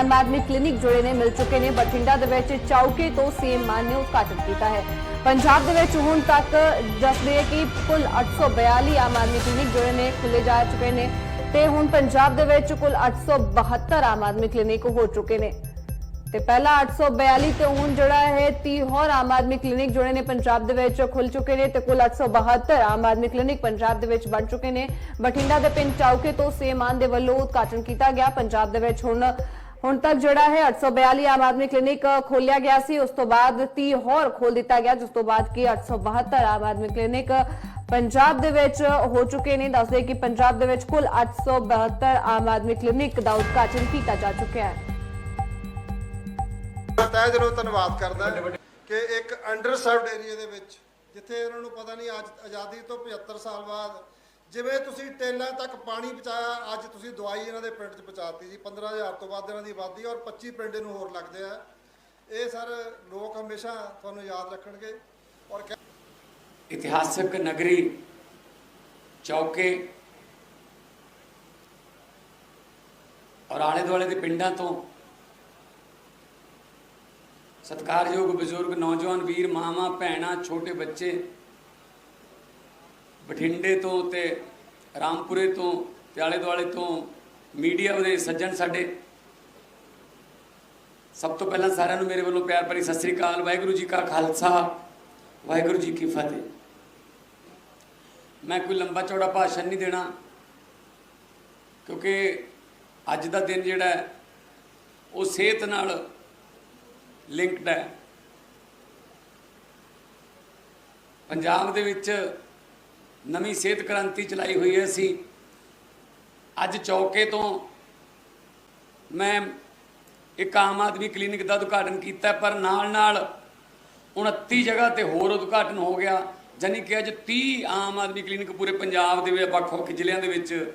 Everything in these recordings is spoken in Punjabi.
ਆਮ ਆਦਮੀ ਕਲੀਨਿਕ ਜੁੜੇ ਨੇ ਮਿਲ ਚੁੱਕੇ ਨੇ ਬਠਿੰਡਾ ਦੇ ਵਿੱਚ ਚੌਕੇ ਤੋਂ ਸੀਐਮ ਮਾਨ ਨੇ ਉਦਘਾਟਨ ਕੀਤਾ ਹੈ ਪੰਜਾਬ ਦੇ ਵਿੱਚ ਹੁਣ ਤੱਕ ਦੱਸਦੇ ਹੈ ਕਿ ਕੁੱਲ 842 ਆਮ ਆਦਮੀ ਕਲੀਨਿਕ ਜੁੜੇ ਨੇ ਖੁੱਲੇ ਜਾ ਚੁੱਕੇ ਨੇ ਤੇ ਹੁਣ ਪੰਜਾਬ ਦੇ ਵਿੱਚ ਕੁੱਲ 872 ਆਮ ਆਦਮੀ ਕਲੀਨਿਕ ਹੋ ਚੁੱਕੇ ਨੇ ਤੇ ਪਹਿਲਾ 842 ਤੇ ਹੁਣ ਜਿਹੜਾ ਹੈ 30 ਹੋਰ ਆਮ ਆਦਮੀ ਕਲੀਨਿਕ ਜੁੜੇ ਨੇ ਪੰਜਾਬ ਦੇ ਵਿੱਚ ਖੁੱਲ ਚੁੱਕੇ ਨੇ ਤੇ ਕੁੱਲ 872 ਆਮ ਆਦਮੀ ਕਲੀਨਿਕ ਪੰਜਾਬ ਦੇ ਵਿੱਚ ਬਣ ਚੁੱਕੇ ਨੇ ਬਠਿੰਡਾ ਦੇ ਪਿੰਡ ਚੌਕੇ ਤੋਂ ਸੇਮਾਨ ਦੇ ਵੱਲੋਂ ਉਦਘਾਟਨ ਕੀਤਾ ਗਿਆ ਪੰਜਾਬ ਦੇ ਵਿੱਚ ਹੁਣ ਹੁਣ ਤੱਕ ਜਿਹੜਾ ਹੈ 842 ਆਮ ਆਦਮੀ ਕਲੀਨਿਕ ਖੋਲਿਆ ਗਿਆ ਸੀ। ਉਸ ਤੋਂ ਬਾਅਦ 30 ਹੋਰ ਖੋਲ ਦਿੱਤਾ ਗਿਆ, ਜਿਸ ਤੋਂ ਬਾਅਦ ਕੀ 872 ਆਮ ਆਦਮੀ ਕਲੀਨਿਕ ਪੰਜਾਬ ਦੇ ਵਿੱਚ ਹੋ ਚੁੱਕੇ ਨੇ। ਦੱਸਦੇ ਕਿ ਪੰਜਾਬ ਦੇ ਵਿੱਚ ਕੁੱਲ 872 ਆਮ ਆਦਮੀ ਕਲੀਨਿਕ ਦਾ ਉਦਘਾਟਨ ਕੀਤਾ ਜਾ ਚੁੱਕਿਆ ਹੈ। ਤਹਿ ਦਿਲੋਂ ਧੰਨਵਾਦ ਕਰਦਾ ਕਿ ਇੱਕ ਅੰਡਰ ਸਰਵਡ ਏਰੀਆ ਦੇ ਵਿੱਚ, ਜਿੱਥੇ ਉਹਨਾਂ ਨੂੰ ਪਤਾ ਨਹੀਂ ਅੱਜ ਆਜ਼ਾਦੀ ਤੋਂ 75 ਸਾਲ ਬਾਅਦ ਜਿਵੇਂ ਤੁਸੀਂ ਟੇਲਾਂ ਤੱਕ ਪਾਣੀ ਪਹੁੰਚਾਇਆ, ਅੱਜ ਤੁਸੀਂ ਦਵਾਈ ਇਹਨਾਂ ਦੇ ਪਿੰਡ 'ਚ ਪਹੁੰਚਾਤੀ ਜੀ 15000 ਤੋਂ ਵੱਧ ਇਹਨਾਂ ਦੀ ਆਬਾਦੀ ਔਰ 25 ਪਿੰਡ ਇਹਨੂੰ ਹੋਰ ਲੱਗਦੇ ਆ। ਇਹ ਸਰ ਲੋਕ ਹਮੇਸ਼ਾ ਤੁਹਾਨੂੰ ਯਾਦ ਰੱਖਣਗੇ ਔਰ ਇਤਿਹਾਸਕ ਨਗਰੀ ਚੌਕੇ ਔਰ ਆਲੇ ਦੁਆਲੇ ਦੇ ਪਿੰਡਾਂ ਤੋਂ ਸਤਿਕਾਰਯੋਗ ਬਜ਼ੁਰਗ, ਨੌਜਵਾਨ ਵੀਰ, ਮਾਵਾਂ, ਭੈਣਾਂ, ਛੋਟੇ ਬੱਚੇ ਬਠਿੰਡੇ ਤੋਂ ਤੇ ਰਾਮਪੁਰੇ ਤੋਂ ਤੇ ਆਲੇ ਦੁਆਲੇ ਤੋਂ ਮੀਡੀਆ ਦੇ ਸੱਜਣ ਸਾਡੇ। ਸਭ ਤੋਂ ਪਹਿਲਾਂ ਸਾਰਿਆਂ ਨੂੰ ਮੇਰੇ ਵੱਲੋਂ ਪਿਆਰ ਭਰੀ ਸਤਿ ਸ੍ਰੀ ਅਕਾਲ, ਵਾਹਿਗੁਰੂ ਜੀ ਕਾ ਖਾਲਸਾ, ਵਾਹਿਗੁਰੂ ਜੀ ਕੀ ਫਤਿਹ। ਮੈਂ ਕੋਈ ਲੰਬਾ ਚੌੜਾ ਭਾਸ਼ਣ ਨਹੀਂ ਦੇਣਾ, ਕਿਉਂਕਿ ਅੱਜ ਦਾ ਦਿਨ ਜਿਹੜਾ ਉਹ ਸਿਹਤ ਨਾਲ ਲਿੰਕਡ ਹੈ। ਪੰਜਾਬ ਦੇ ਵਿੱਚ ਨਵੀਂ ਸਿਹਤ ਕ੍ਰਾਂਤੀ ਚਲਾਈ ਹੋਈ ਹੈ ਅਸੀਂ। ਅੱਜ ਚੌਕੇ ਤੋਂ ਮੈਂ ਇੱਕ ਆਮ ਆਦਮੀ ਕਲੀਨਿਕ ਦਾ ਉਦਘਾਟਨ ਕੀਤਾ, ਪਰ ਨਾਲ ਨਾਲ 29 ਜਗ੍ਹਾ ਤੇ ਹੋਰ ਉਦਘਾਟਨ ਹੋ ਗਿਆ ਜਾਨੀ ਕਿ ਅੱਜ 30 ਆਮ ਆਦਮੀ ਕਲੀਨਿਕ ਪੂਰੇ ਪੰਜਾਬ ਦੇ ਵਿੱਚ ਵੱਖ-ਵੱਖ ਜ਼ਿਲ੍ਹਿਆਂ ਦੇ ਵਿੱਚ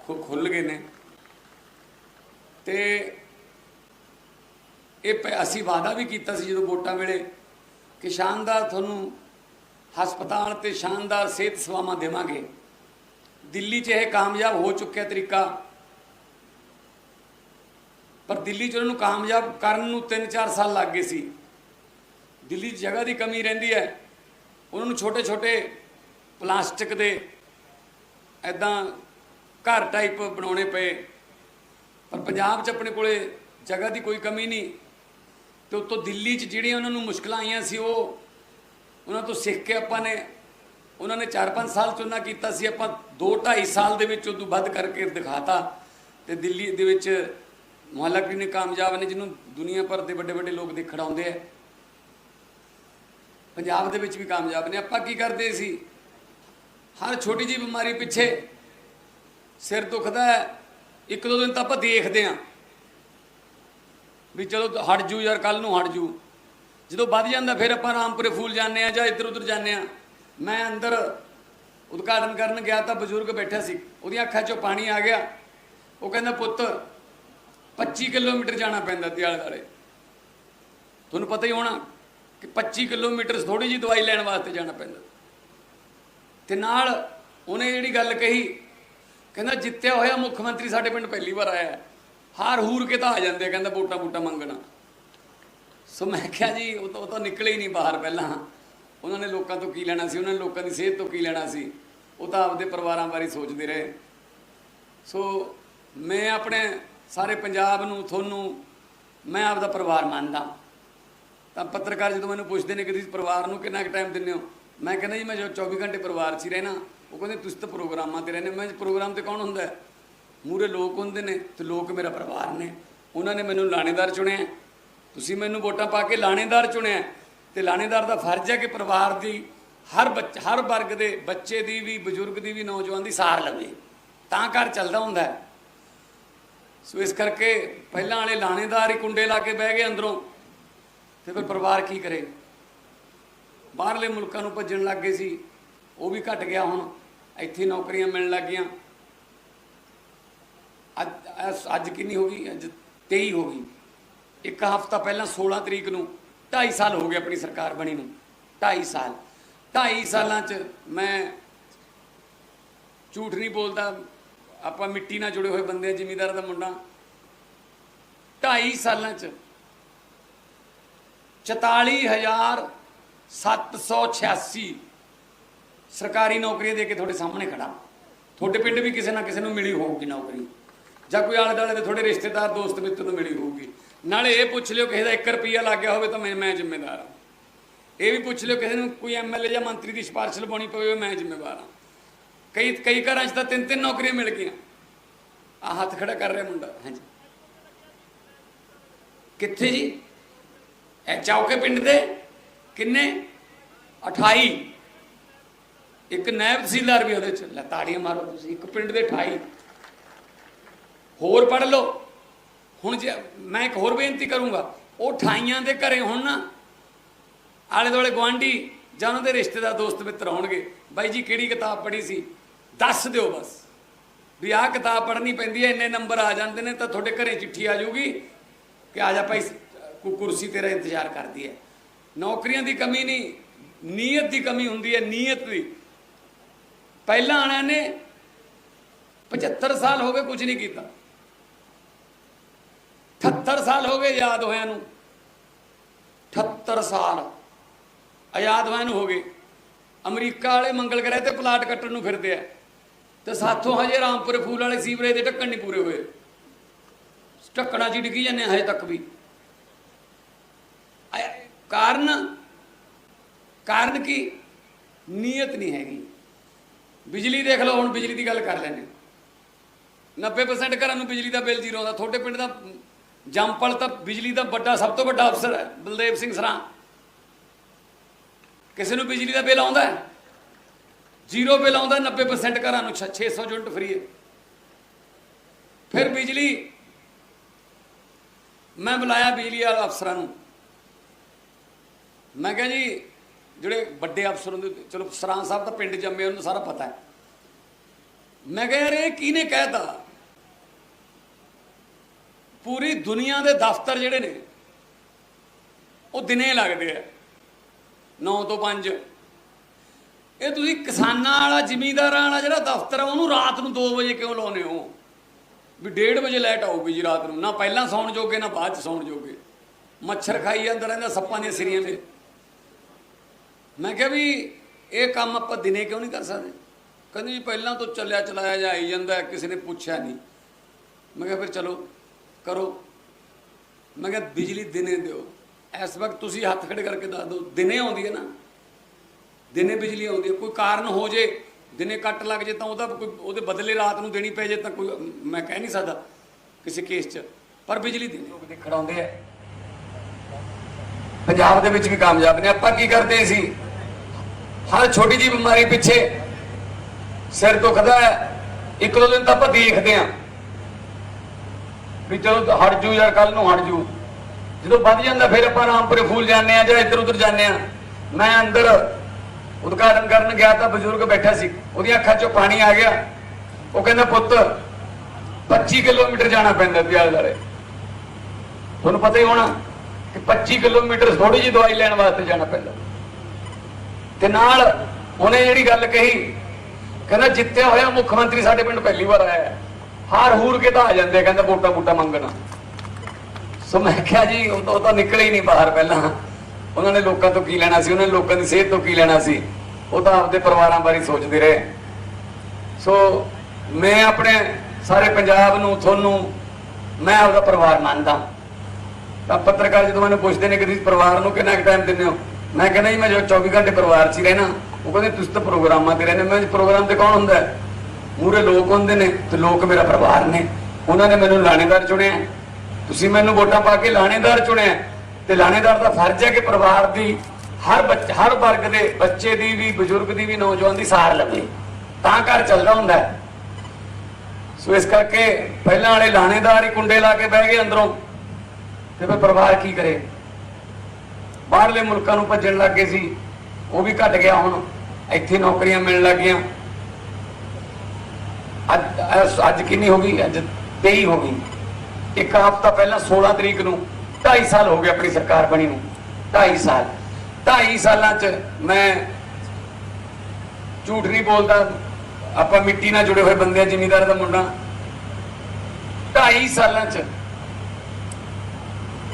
ਖੁ- ਖੁੱਲ ਗਏ ਨੇ। ਤੇ ਇਹ ਪ- ਅਸੀਂ ਵਾਅਦਾ ਵੀ ਕੀਤਾ ਸੀ ਜਦੋਂ ਵੋਟਾਂ ਵੇਲੇ ਕਿ ਸ਼ਾਨਦਾਰ ਤੁਹਾਨੂੰ ਹਸਪਤਾਲ ਤੇ ਸ਼ਾਨਦਾਰ ਸਿਹਤ ਸੇਵਾਵਾਂ ਦੇਵਾਂਗੇ। ਦਿੱਲੀ 'ਚ ਇਹ ਕਾਮਯਾਬ ਹੋ ਚੁੱਕਿਆ ਤਰੀਕਾ। ਪਰ ਦਿੱਲੀ 'ਚ ਉਹਨਾਂ ਨੂੰ ਕਾਮਯਾਬ ਕਰਨ ਨੂੰ 3-4 ਸਾਲ ਲੱਗ ਗਏ ਸੀ। ਦਿੱਲੀ 'ਚ ਜਗ੍ਹਾ ਦੀ ਕਮੀ ਰਹਿੰਦੀ ਹੈ। ਉਹਨਾਂ ਨੂੰ ਛੋਟੇ-ਛੋਟੇ ਪਲਾਸਟਿਕ ਦੇ ਐਦਾਂ ਘਰ ਟਾਈਪ ਬਣਾਉਣੇ ਪਏ। ਪਰ ਪੰਜਾਬ 'ਚ ਆਪਣੇ ਕੋਲੇ ਜਗ੍ਹਾ ਦੀ ਕੋਈ ਕਮੀ ਨਹੀਂ। ਤੇ ਉੱਤੋਂ ਦਿੱਲੀ 'ਚ ਜਿਹੜੀਆਂ ਉਹਨਾਂ ਨੂੰ ਮੁਸ਼ਕਲਾਂ ਆਈਆਂ ਸੀ, ਉਹ ਉਹਨਾਂ ਤੋਂ ਸਿੱਖ ਕੇ ਆਪਾਂ ਨੇ, ਉਹਨਾਂ ਨੇ 4-5 ਸਾਲ ਚੁਣਾ ਕੀਤਾ ਸੀ, ਆਪਾਂ 2-2.5 ਸਾਲ ਦੇ ਵਿੱਚ ਉਦੋਂ ਵੱਧ ਕਰਕੇ ਦਿਖਾਤਾ। ਤੇ ਦਿੱਲੀ ਦੇ ਵਿੱਚ ਮੁਹੱਲਾ ਕਲੀਨਿਕ ਕਾਮਯਾਬ ਨੇ, ਜਿਹਨੂੰ ਦੁਨੀਆ ਭਰ ਦੇ ਵੱਡੇ ਵੱਡੇ ਲੋਕ ਦੇਖਣ ਆਉਂਦੇ ਆ। ਪੰਜਾਬ ਦੇ ਵਿੱਚ ਵੀ ਕਾਮਯਾਬ ਨੇ। ਆਪਾਂ ਕੀ ਕਰਦੇ ਸੀ? ਹਰ ਛੋਟੀ ਜੀ ਬਿਮਾਰੀ ਪਿੱਛੇ ਸਿਰ ਦੁਖਦਾ ਹੈ। ਇੱਕ ਦੋ ਦਿਨ ਤਾਂ ਆਪਾਂ ਦੇਖਦੇ ਆਂ ਵੀ ਚਲੋ ਹਟ ਜੂ ਯਾਰ ਕੱਲ ਨੂੰ ਹਟ ਜੂ। ਜਦੋਂ ਵੱਧ ਜਾਂਦਾ ਫਿਰ ਆਪਾਂ ਰਾਮਪੁਰੇ ਫੂਲ ਜਾਂਦੇ ਆ ਜਾਂ ਇੱਧਰ ਉੱਧਰ ਜਾਂਦੇ ਆ ਮੈਂ ਅੰਦਰ ਉਦਘਾਟਨ ਕਰਨ ਗਿਆ ਤਾਂ ਬਜ਼ੁਰਗ ਬੈਠਾ ਸੀ। ਉਹਦੀਆਂ ਅੱਖਾਂ 'ਚੋਂ ਪਾਣੀ ਆ ਗਿਆ। ਉਹ ਕਹਿੰਦਾ ਪੁੱਤ 25 ਕਿਲੋਮੀਟਰ ਜਾਣਾ ਪੈਂਦਾ ਤੇ ਆਲੇ ਤੁਹਾਨੂੰ ਪਤਾ ਹੀ ਹੋਣਾ ਕਿ 25 ਕਿਲੋਮੀਟਰ ਥੋੜੀ ਜੀ ਦਵਾਈ ਲੈਣ ਵਾਸਤੇ ਜਾਣਾ ਪੈਂਦਾ। ਤੇ ਨਾਲ ਉਹਨੇ ਜਿਹੜੀ ਗੱਲ ਕਹੀ ਕਹਿੰਦਾ ਜਿੱਤਿਆ ਹੋਇਆ ਮੁੱਖ ਮੰਤਰੀ ਸਾਡੇ ਪਿੰਡ ਪਹਿਲੀ ਵਾਰ ਆਇਆ। ਹਾਰ ਹੂਰ ਕੇ ਤਾਂ ਆ ਜਾਂਦੇ ਆ, ਕਹਿੰਦਾ ਵੋਟਾਂ ਵੋਟਾਂ ਮੰਗਣਾ। ਸੋ ਮੈਂ ਕਿਹਾ ਜੀ, ਉਹ ਤਾਂ ਉਹ ਤਾਂ ਨਿਕਲੇ ਹੀ ਨਹੀਂ ਬਾਹਰ ਪਹਿਲਾਂ। ਉਹਨਾਂ ਨੇ ਲੋਕਾਂ ਤੋਂ ਕੀ ਲੈਣਾ ਸੀ? ਉਹਨਾਂ ਨੇ ਲੋਕਾਂ ਦੀ ਸਿਹਤ ਤੋਂ ਕੀ ਲੈਣਾ ਸੀ? ਉਹ ਤਾਂ ਆਪਦੇ ਪਰਿਵਾਰਾਂ ਬਾਰੇ ਸੋਚਦੇ ਰਹੇ। ਸੋ ਮੈਂ ਆਪਣੇ ਸਾਰੇ ਪੰਜਾਬ ਨੂੰ, ਤੁਹਾਨੂੰ, ਮੈਂ ਆਪਦਾ ਪਰਿਵਾਰ ਮੰਨਦਾ। ਤਾਂ ਪੱਤਰਕਾਰ ਜਦੋਂ ਮੈਨੂੰ ਪੁੱਛਦੇ ਨੇ ਕਿ ਤੁਸੀਂ ਪਰਿਵਾਰ ਨੂੰ ਕਿੰਨਾ ਕੁ ਟਾਈਮ ਦਿੰਦੇ ਹੋ? ਮੈਂ ਕਹਿੰਦਾ ਜੀ, ਮੈਂ ਜੋ 24 ਘੰਟੇ ਪਰਿਵਾਰ 'ਚ ਹੀ ਰਹਿਣਾ। ਉਹ ਕਹਿੰਦੇ, ਤੁਸੀਂ ਤਾਂ ਪ੍ਰੋਗਰਾਮਾਂ ਤੇ ਰਹਿੰਦੇ ਮੈਂ ਪ੍ਰੋਗਰਾਮ ਤੇ ਕੌਣ ਹੁੰਦਾ? ਹੈ ਮੂਰੇ ਲੋਕ ਹੁੰਦੇ ਨੇ ਤੇ ਲੋਕ ਮੇਰਾ ਪਰਿਵਾਰ ਨੇ। ਉਹਨਾਂ ਨੇ ਮੈਨੂੰ ਲਾਣੇਦਾਰ ਚੁਣਿਆ। ਤੁਸੀਂ ਮੈਨੂੰ ਵੋਟਾਂ ਪਾ ਕੇ ਲਾਣੇਦਾਰ ਚੁਣਿਆ ਤੇ ਲਾਣੇਦਾਰ ਦਾ ਫਰਜ਼ ਹੈ ਕਿ ਪਰਿਵਾਰ ਦੀ ਹਰ ਬੱਚ, ਹਰ ਵਰਗ ਦੇ ਬੱਚੇ ਦੀ ਵੀ, ਬਜ਼ੁਰਗ ਦੀ ਵੀ, ਨੌਜਵਾਨ ਦੀ ਸਾਰ ਲਵੇ ਤਾਂ ਘਰ ਚੱਲਦਾ ਹੁੰਦਾ ਸੋ ਇਸ ਕਰਕੇ ਪਹਿਲਾਂ ਵਾਲੇ ਲਾਣੇਦਾਰ ਹੀ ਕੁੰਡੇ ਲਾ ਕੇ ਬਹਿ ਗਏ ਅੰਦਰੋਂ। ਤੇ ਫਿਰ ਪਰਿਵਾਰ ਕੀ ਕਰੇ? ਬਾਹਰਲੇ ਮੁਲਕਾਂ ਨੂੰ ਭੱਜਣ ਲੱਗ ਗਏ ਸੀ। ਉਹ ਵੀ ਘਟ ਗਿਆ ਹੁਣ। ਇੱਥੇ ਨੌਕਰੀਆਂ ਮਿਲਣ ਲੱਗ ਗਈਆਂ। ਅੱਜ, ਅੱਜ- ਅੱਜ ਕਿੰਨੀ ਹੋ ਗਈ? ਅੱਜ 23 ਹੋ ਗਈ। ਇੱਕ ਹਫ਼ਤਾ ਪਹਿਲਾਂ 16 ਤਰੀਕ ਨੂੰ 2.5 ਸਾਲ ਹੋ ਗਏ ਆਪਣੀ ਸਰਕਾਰ ਬਣੀ ਨੂੰ 2.5 ਸਾਲ। 2.5 ਸਾਲਾਂ 'ਚ ਮੈਂ ਝੂਠ ਨਹੀਂ ਬੋਲਦਾ, ਆਪਾਂ ਮਿੱਟੀ ਨਾਲ ਜੁੜੇ ਹੋਏ ਬੰਦੇ ਆ, ਜ਼ਿਮੀਦਾਰ ਦਾ ਮੁੰਡਾ। 2.5 ਸਾਲਾਂ ਚ 44786 ਸਰਕਾਰੀ ਨੌਕਰੀਆਂ ਦੇ ਕੇ ਤੁਹਾਡੇ ਸਾਹਮਣੇ ਖੜਾ। ਤੁਹਾਡੇ ਪਿੰਡ ਵੀ ਕਿਸੇ ਨਾ ਕਿਸੇ ਨੂੰ ਮਿਲੀ ਹੋਊਗੀ ਨੌਕਰੀ, ਜਾਂ ਕੋਈ ਆਲੇ ਦੁਆਲੇ ਦੇ ਤੁਹਾਡੇ ਰਿਸ਼ਤੇਦਾਰ, ਦੋਸਤ, ਮਿੱਤਰ ਨੂੰ ਮਿਲੀ ਹੋਊਗੀ। ਨਾਲੇ ਇਹ ਪੁੱਛ ਲਿਓ ਕਿਸੇ ਦਾ 1 ਰੁਪਿਆ ਲੱਗ ਗਿਆ ਹੋਵੇ ਤਾਂ ਮੈਂ ਮੈਂ ਜ਼ਿੰਮੇਵਾਰ ਹਾਂ। ਇਹ ਵੀ ਪੁੱਛ ਲਿਓ ਕਿਸੇ ਨੂੰ ਕੋਈ ਐਮਐਲਏ ਜਾਂ ਮੰਤਰੀ ਦੀ ਸਿਫਾਰਿਸ਼ ਲਵਾਉਣੀ ਪਵੇ, ਮੈਂ ਜ਼ਿੰਮੇਵਾਰ ਹਾਂ। ਕਈ ਕਈ ਘਰਾਂ 'ਚ ਤਾਂ ਤਿੰਨ ਤਿੰਨ ਨੌਕਰੀਆਂ ਮਿਲ ਗਈਆਂ। ਆ ਹੱਥ ਖੜਾ ਕਰ ਰਿਹਾ ਮੁੰਡਾ। ਹਾਂਜੀ। ਕਿੱਥੇ ਜੀ? ਇਹ ਚੌਕੇ ਪਿੰਡ ਦੇ। ਕਿੰਨੇ? 28 ਇੱਕ ਨਾਇਬ ਤਹਿਸੀਲਦਾਰ ਵੀ ਉਹਦੇ ਚ। ਲਤਾੜੀਆਂ ਮਾਰੋ ਤੁਸੀਂ। ਇੱਕ ਪਿੰਡ ਦੇ 28 ਹੋਰ ਪੜ ਲਓ। ਹੁਣ ਜੇ ਮੈਂ ਇੱਕ ਹੋਰ ਬੇਨਤੀ ਕਰੂੰਗਾ, ਉਹ 28 ਦੇ ਘਰੇ ਹੁਣ ਨਾ ਆਲੇ ਦੁਆਲੇ ਗਵਾਂਢੀ ਜਾਂ ਉਹਨਾਂ ਦੇ ਰਿਸ਼ਤੇਦਾਰ, ਦੋਸਤ, ਮਿੱਤਰ ਹੋਣਗੇ ਬਾਈ ਜੀ ਕਿਹੜੀ ਕਿਤਾਬ ਪੜ੍ਹੀ ਸੀ? ਦੱਸ ਦਿਓ ਬਸ। ਵੀ ਆਹ ਕਿਤਾਬ ਪੜ੍ਹਨੀ ਪੈਂਦੀ ਹੈ, ਇੰਨੇ ਨੰਬਰ ਆ ਜਾਂਦੇ ਨੇ, ਤਾਂ ਤੁਹਾਡੇ ਘਰੇ ਚਿੱਠੀ ਆ ਜਾਊਗੀ ਕਿ ਆ ਜਾ ਭਾਈ ਕੋਈ ਕੁਰਸੀ ਤੇਰਾ ਇੰਤਜ਼ਾਰ ਕਰਦੀ ਹੈ। ਨੌਕਰੀਆਂ ਦੀ ਕਮੀ ਨਹੀਂ, ਨੀਅਤ ਦੀ ਕਮੀ ਹੁੰਦੀ ਹੈ, ਨੀਅਤ ਦੀ। ਪਹਿਲਾਂ ਆਣਿਆਂ ਨੇ 75 ਸਾਲ ਹੋ ਗਏ ਕੁਝ ਨਹੀਂ ਕੀਤਾ। 78 ਸਾਲ ਹੋ ਗਏ ਯਾਦ ਹੋਇਆਂ ਨੂੰ। 78 ਸਾਲ। ਆਜ਼ਾਦ ਹੋਇਆਂ ਨੂੰ ਹੋ ਗਏ। ਅਮਰੀਕਾ ਵਾਲੇ ਮੰਗਲ ਗ੍ਰਹਿ ਤੇ ਪਲਾਟ ਕੱਟਣ ਨੂੰ ਫਿਰਦੇ ਆ। ਤੇ ਸਾਥੋਂ ਹਜੇ ਰਾਮਪੁਰ ਫੂਲ ਵਾਲੇ ਸੀਵਰੇਜ ਦੇ ਢੱਕਣ ਨਹੀਂ ਪੂਰੇ ਹੋਏ। ਢੱਕਣਾ ਚ ਡਿੱਗੀ ਜਾਂਦੇ ਹਜੇ ਤੱਕ ਵੀ। ਕਾਰਨ ਕਾਰਨ ਕੀ? ਨੀਅਤ ਨਹੀਂ ਹੈਗੀ। ਬਿਜਲੀ ਦੇਖ ਲਓ, ਹੁਣ ਬਿਜਲੀ ਦੀ ਗੱਲ ਕਰ ਲੈਂਦੇ 90% ਘਰਾਂ ਨੂੰ ਬਿਜਲੀ ਦਾ ਬਿੱਲ ਜ਼ੀਰੋ ਆਉਂਦਾ। ਤੁਹਾਡੇ ਪਿੰਡ ਦਾ ਜੰਪਲ ਤਾਂ ਬਿਜਲੀ ਦਾ ਵੱਡਾ, ਸਭ ਤੋਂ ਵੱਡਾ ਅਫਸਰ ਹੈ, ਬਲਦੇਵ ਸਿੰਘ ਸਰਾਂ। ਕਿਸੇ ਨੂੰ ਬਿਜਲੀ ਦਾ ਬਿੱਲ ਆਉਂਦਾ ਹੈ? ਜ਼ੀਰੋ ਬਿੱਲ ਆਉਂਦਾ 90% ਘਰਾਂ ਨੂੰ 600 ਯੂਨਿਟ ਫ੍ਰੀ ਹੈ। ਫਿਰ ਬਿਜਲੀ, ਮੈਂ ਬੁਲਾਇਆ ਬਿਜਲੀ ਵਾਲੇ ਅਫਸਰਾਂ ਨੂੰ। ਮੈਂ ਕਿਹਾ ਜੀ, ਜਿਹੜੇ ਵੱਡੇ ਅਫਸਰ ਹੁੰਦੇ, ਚਲੋ ਸਰਾਂ ਸਾਹਿਬ ਤਾਂ ਪਿੰਡ ਜੰਮੇ, ਉਹਨੂੰ ਸਾਰਾ ਪਤਾ ਹੈ। ਮੈਂ ਕਿਹਾ ਯਾਰ ਇਹ ਕਿਹਨੇ ਕਹਿਤਾ ਪੂਰੀ ਦੁਨੀਆ ਦੇ ਦਫ਼ਤਰ ਜਿਹੜੇ ਨੇ, ਉਹ ਦਿਨੇ ਲੱਗਦੇ ਆ 9 ਤੋਂ 5 ਇਹ ਤੁਸੀਂ ਕਿਸਾਨਾਂ ਵਾਲਾ, ਜ਼ਿਮੀਂਦਾਰਾਂ ਵਾਲਾ ਜਿਹੜਾ ਦਫ਼ਤਰ ਆ, ਉਹਨੂੰ ਰਾਤ ਨੂੰ 2 ਵਜੇ ਕਿਉਂ ਲਾਉਨੇ ਹੋ? ਵੀ 1:30 ਵਜੇ ਲਾਈਟ ਆਊਗੀ ਜੀ ਰਾਤ ਨੂੰ, ਨਾ ਪਹਿਲਾਂ ਸੌਣ ਜੋਗੇ, ਨਾ ਬਾਅਦ ਚ ਸੌਣ ਜੋਗੇ। ਮੱਛਰ ਖਾਈ ਜਾਂਦਾ ਰਹਿੰਦਾ ਸੱਪਾਂ ਦੀਆਂ ਸਿਰੀਆਂ ਦੇ ਮੈਂ ਕਿਹਾ ਵੀ ਇਹ ਕੰਮ ਆਪਾਂ ਦਿਨੇ ਕਿਉਂ ਨਹੀਂ ਕਰ ਸਕਦੇ? ਕਹਿੰਦੇ ਜੀ ਪਹਿਲਾਂ ਤੋਂ ਚੱਲਿਆ ਚਲਾਇਆ ਜਾਈ ਜਾਂਦਾ, ਕਿਸੇ ਨੇ ਪੁੱਛਿਆ ਨਹੀਂ। ਮੈਂ ਕਿਹਾ ਫਿਰ ਚਲੋ ਕਰੋ। ਮੈਂ ਕਿਹਾ, ਬਿਜਲੀ ਦਿਨੇ ਦਿਓ। ਇਸ ਵਕਤ ਤੁਸੀਂ ਹੱਥ ਖੜੇ ਕਰਕੇ ਦੱਸ ਦਿਓ, ਦਿਨੇ ਆਉਂਦੀ ਹੈ ਨਾ। ਦਿਨੇ ਬਿਜਲੀ ਆਉਂਦੀ ਹੈ। ਕੋਈ ਕਾਰਨ ਹੋ ਜੇ, ਦਿਨੇ ਕੱਟ ਲੱਗ ਜੇ ਤਾਂ ਉਹਦਾ ਕੋਈ, ਉਹਦੇ ਬਦਲੇ ਰਾਤ ਨੂੰ ਦੇਣੀ ਪੈ ਜੇ ਤਾਂ ਕੋਈ, ਮੈਂ ਕਹਿ ਨਹੀਂ ਸਕਦਾ ਕਿਸੇ ਕੇਸ 'ਚ। ਪਰ ਬਿਜਲੀ ਦਿਨੇ। ਲੋਕ ਦੇਖਣ ਆਉਂਦੇ ਆ। ਪੰਜਾਬ ਦੇ ਵਿੱਚ ਵੀ ਕਾਮਯਾਬ ਨੇ। ਆਪਾਂ ਕੀ ਕਰਦੇ ਸੀ? ਹਰ ਛੋਟੀ ਜੀ ਬਿਮਾਰੀ ਪਿੱਛੇ ਸਿਰ ਦੁਖਦਾ ਹੈ। ਇੱਕ ਦੋ ਦਿਨ ਤਾਂ ਆਪਾਂ ਦੇਖਦੇ ਆਂ ਵੀ ਚਲੋ ਹਟ ਜੂ ਯਾਰ ਕੱਲ ਨੂੰ ਹਟ ਜੂ। ਜਦੋਂ ਵੱਧ ਜਾਂਦਾ, ਫਿਰ ਆਪਾਂ ਰਾਮਪੁਰੇ ਫੂਲ ਜਾਂਦੇ ਆ ਜਾਂ ਇੱਧਰ ਉੱਧਰ ਜਾਂਦੇ ਆ ਮੈਂ ਅੰਦਰ ਉਦਘਾਟਨ ਕਰਨ ਗਿਆ ਤਾਂ ਬਜ਼ੁਰਗ ਬੈਠਾ ਸੀ। ਉਹਦੀਆਂ ਅੱਖਾਂ 'ਚੋਂ ਪਾਣੀ ਆ ਗਿਆ। ਉਹ ਕਹਿੰਦਾ, ਪੁੱਤ 25 ਕਿਲੋਮੀਟਰ ਜਾਣਾ ਪੈਂਦਾ ਪਿਆਲਦਾਰੇ ਤੁਹਾਨੂੰ ਪਤਾ ਹੀ ਹੋਣਾ ਕਿ 25 ਕਿਲੋਮੀਟਰ ਥੋੜੀ ਜਿਹੀ ਦਵਾਈ ਲੈਣ ਵਾਸਤੇ ਜਾਣਾ ਪੈਂਦਾ। ਤੇ ਨਾਲ ਉਹਨੇ ਜਿਹੜੀ ਗੱਲ ਕਹੀ, ਕਹਿੰਦਾ, ਜਿੱਤਿਆ ਹੋਇਆ ਮੁੱਖ ਮੰਤਰੀ ਸਾਡੇ ਪਿੰਡ ਪਹਿਲੀ ਵਾਰ ਆਇਆ ਹਾਰ ਹੂਰ ਕੇ ਤਾਂ ਆ ਜਾਂਦੇ ਆ, ਕਹਿੰਦਾ ਵੋਟਾਂ ਵੋਟਾਂ ਮੰਗਣਾ। ਸੋ ਮੈਂ ਕਿਹਾ ਜੀ ਉਹ ਤਾਂ ਨਿਕਲੇ ਹੀ ਨਹੀਂ ਬਾਹਰ ਪਹਿਲਾਂ। ਉਹਨਾਂ ਨੇ ਲੋਕਾਂ ਤੋਂ ਕੀ ਲੈਣਾ ਸੀ? ਉਹਨਾਂ ਨੇ ਲੋਕਾਂ ਦੀ ਸਿਹਤ ਤੋਂ ਕੀ ਲੈਣਾ ਸੀ? ਉਹ ਤਾਂ ਆਪਦੇ ਪਰਿਵਾਰਾਂ ਬਾਰੇ ਸੋਚਦੇ ਰਹੇ। ਸੋ ਮੈਂ ਆਪਣੇ ਸਾਰੇ ਪੰਜਾਬ ਨੂੰ ਤੁਹਾਨੂੰ ਮੈਂ ਆਪਦਾ ਪਰਿਵਾਰ ਮੰਨਦਾ। ਤਾਂ ਪੱਤਰਕਾਰ ਜਦੋਂ ਮੈਨੂੰ ਪੁੱਛਦੇ ਨੇ ਕਿ ਤੁਸੀਂ ਪਰਿਵਾਰ ਨੂੰ ਕਿੰਨਾ ਟਾਈਮ ਦਿੰਦੇ ਹੋ? ਮੈਂ ਕਹਿੰਦਾ ਜੀ ਮੈਂ ਜੋ 24 ਘੰਟੇ ਪਰਿਵਾਰ 'ਚ ਹੀ ਰਹਿਣਾ। ਉਹ ਕਹਿੰਦੇ ਤੁਸੀਂ ਤਾਂ ਪ੍ਰੋਗਰਾਮਾਂ ਤੇ ਰਹਿੰਦੇ ਮੈਂ ਪ੍ਰੋਗਰਾਮ ਤੇ ਕੌਣ ਹੁੰਦਾ? ਹੈ ਮੂਰੇ ਲੋਕ ਹੁੰਦੇ ਨੇ ਤੇ ਲੋਕ ਮੇਰਾ ਪਰਿਵਾਰ ਨੇ। ਉਹਨਾਂ ਨੇ ਮੈਨੂੰ ਲਾਣੇਦਾਰ ਚੁਣਿਆ ਤੁਸੀਂ ਮੈਨੂੰ ਵੋਟਾਂ ਪਾ ਕੇ ਲਾਣੇਦਾਰ ਚੁਣਿਆ ਤੇ ਲਾਣੇਦਾਰ ਦਾ ਫਰਜ਼ ਹੈ ਕਿ ਪਰਿਵਾਰ ਦੀ ਹਰ ਬੱਚ, ਹਰ ਵਰਗ ਦੇ ਬੱਚੇ ਦੀ ਵੀ, ਬਜ਼ੁਰਗ ਦੀ ਵੀ, ਨੌਜਵਾਨ ਦੀ ਸਾਰ ਲਵੇ ਤਾਂ ਘਰ ਚੱਲਦਾ ਹੁੰਦਾ ਸੋ ਇਸ ਕਰਕੇ ਪਹਿਲਾਂ ਵਾਲੇ ਲਾਣੇਦਾਰ ਹੀ ਕੁੰਡੇ ਲਾ ਕੇ ਬਹਿ ਗਏ ਅੰਦਰੋਂ। ਤੇ ਫਿਰ ਪਰਿਵਾਰ ਕੀ ਕਰੇ? ਬਾਹਰਲੇ ਮੁਲਕਾਂ ਨੂੰ ਭੱਜਣ ਲੱਗ ਗਏ ਸੀ। ਉਹ ਵੀ ਘਟ ਗਿਆ ਹੁਣ। ਇੱਥੇ ਨੌਕਰੀਆਂ ਮਿਲਣ ਲੱਗੀਆਂ ਅੱਜ, ਅੱਜ- ਕਿੰਨੀ ਹੋ ਗਈ? ਅੱਜ 23 ਹੋ ਗਈ। ਇੱਕ ਹਫ਼ਤਾ ਪਹਿਲਾਂ 16 ਤਰੀਕ ਨੂੰ 2.5 ਸਾਲ ਹੋ ਗਏ ਆਪਣੀ ਸਰਕਾਰ ਬਣੀ ਨੂੰ। 2.5 ਸਾਲ। 2.5 ਸਾਲਾਂ 'ਚ ਮੈਂ ਝੂਠ ਨਹੀਂ ਬੋਲਦਾ। ਆਪਾਂ ਮਿੱਟੀ ਨਾਲ ਜੁੜੇ ਹੋਏ ਬੰਦੇ ਆ, ਜ਼ਿਮੀਂਦਾਰ ਦਾ ਮੁੰਡਾ। 2.5 ਸਾਲਾਂ 'ਚ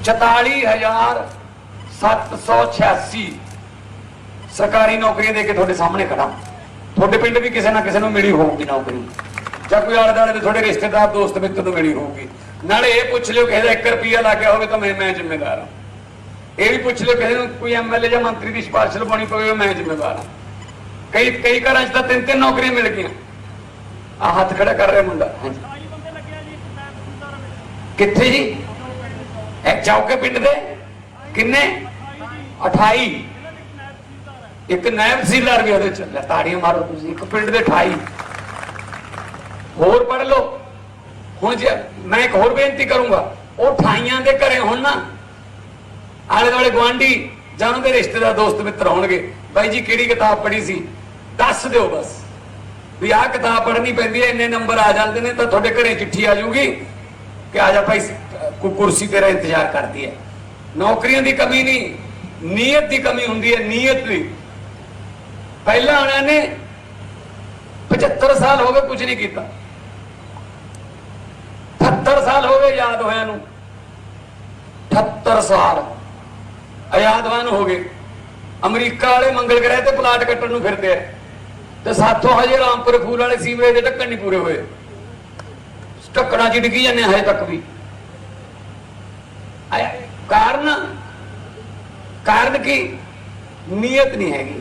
44786 ਸਰਕਾਰੀ ਨੌਕਰੀਆਂ ਦੇ ਕੇ ਤੁਹਾਡੇ ਸਾਹਮਣੇ ਖੜਾ ਤੁਹਾਡੇ ਪਿੰਡ ਵੀ ਕਿਸੇ ਨਾ ਕਿਸੇ ਨੂੰ ਮਿਲੀ ਹੋਊਗੀ ਨੌਕਰੀ। ਜਾਂ ਕੋਈ ਆਲੇ ਦੁਆਲੇ ਦੇ ਤੁਹਾਡੇ ਰਿਸ਼ਤੇਦਾਰ, ਦੋਸਤ, ਮਿੱਤਰ ਨੂੰ ਮਿਲੀ ਹੋਊਗੀ। ਨਾਲੇ ਇਹ ਪੁੱਛ ਲਿਓ ਕਿਸੇ ਦਾ 1 ਰੁਪਿਆ ਲੱਗਿਆ ਹੋਵੇ ਤਾਂ ਮੈਂ ਮੈਂ ਜ਼ਿੰਮੇਵਾਰ ਹਾਂ। ਇਹ ਵੀ ਪੁੱਛ ਲਿਓ ਕਿਸੇ ਨੂੰ ਕੋਈ ਐਮਐਲਏ ਜਾਂ ਮੰਤਰੀ ਦੀ ਸਿਫਾਰਿਸ਼ ਲਵਾਉਣੀ ਪਵੇ ਮੈਂ ਜ਼ਿੰਮੇਵਾਰ ਹਾਂ। ਕਈ ਕਈ ਘਰਾਂ 'ਚ ਤਾਂ ਤਿੰਨ ਤਿੰਨ ਨੌਕਰੀਆਂ ਮਿਲ ਗਈਆਂ। ਆ ਹੱਥ ਖੜਾ ਕਰ ਰਿਹਾ ਮੁੰਡਾ। ਹਾਂਜੀ। ਕਿੱਥੇ ਜੀ? ਇਹ ਚੌਕੇ ਪਿੰਡ ਦੇ? ਕਿੰਨੇ? 28 ਇੱਕ ਨਾਇਬ ਤਹਿਸੀਲਦਾਰ ਵੀ ਉਹਦੇ ਚ। ਲੈ ਤਾੜੀਆਂ ਮਾਰੋ ਤੁਸੀਂ। ਇੱਕ ਪਿੰਡ ਦੇ 28 ਹੋਰ ਪੜ ਲਓ। ਹੁਣ ਜੇ ਮੈਂ ਇੱਕ ਹੋਰ ਬੇਨਤੀ ਕਰੂੰਗਾ, ਉਹ 28ਾਂ ਦੇ ਘਰੇ ਹੁਣ ਨਾ, ਆਲੇ ਦੁਆਲੇ ਗਵਾਂਢੀ ਜਾਂ ਉਹਨਾਂ ਦੇ ਰਿਸ਼ਤੇਦਾਰ, ਦੋਸਤ, ਮਿੱਤਰ ਹੋਣਗੇ, ਬਾਈ ਜੀ, ਕਿਹੜੀ ਕਿਤਾਬ ਪੜ੍ਹੀ ਸੀ? ਦੱਸ ਦਿਓ ਬਸ। ਵੀ ਆਹ ਕਿਤਾਬ ਪੜ੍ਹਨੀ ਪੈਂਦੀ ਹੈ, ਇੰਨੇ ਨੰਬਰ ਆ ਜਾਂਦੇ ਨੇ ਤਾਂ ਤੁਹਾਡੇ ਘਰੇ ਚਿੱਠੀ ਆ ਜਾਊਗੀ ਕਿ ਆ ਜਾ ਭਾਈ ਕੋਈ ਕੁਰਸੀ ਤੇਰਾ ਇੰਤਜ਼ਾਰ ਕਰਦੀ ਹੈ। ਨੌਕਰੀਆਂ ਦੀ ਕਮੀ ਨਹੀਂ, ਨੀਅਤ ਦੀ ਕਮੀ ਹੁੰਦੀ ਹੈ, ਨੀਅਤ ਦੀ। ਪਹਿਲਾਂ ਉਹਨਾਂ ਨੇ 75 ਸਾਲ ਹੋ ਗਏ ਕੁਝ ਨਹੀਂ ਕੀਤਾ। 78 ਸਾਲ ਹੋ ਗਏ ਯਾਦ ਹੋਇਆ ਨੂੰ। 78 ਸਾਲ ਆਜ਼ਾਦਵਾਨ ਹੋ ਗਏ। ਅਮਰੀਕਾ ਵਾਲੇ ਮੰਗਲ ਗ੍ਰਹਿ ਤੇ ਪਲਾਟ ਕੱਟਣ ਨੂੰ ਫਿਰਦੇ ਆ। ਤੇ ਸਾਥੋਂ ਹਜੇ ਰਾਮਪੁਰ ਫੂਲ ਵਾਲੇ ਸੀਵਰੇਜ ਦੇ ਢੱਕਣ ਨਹੀਂ ਪੂਰੇ ਹੋਏ। ਢੱਕਣਾ ਚ ਡਿੱਗੀ ਜਾਂਦੇ ਹਜੇ ਤੱਕ ਵੀ। ਕਾਰਨ ਕਾਰਨ ਕੀ? ਨੀਅਤ ਨਹੀਂ ਹੈਗੀ।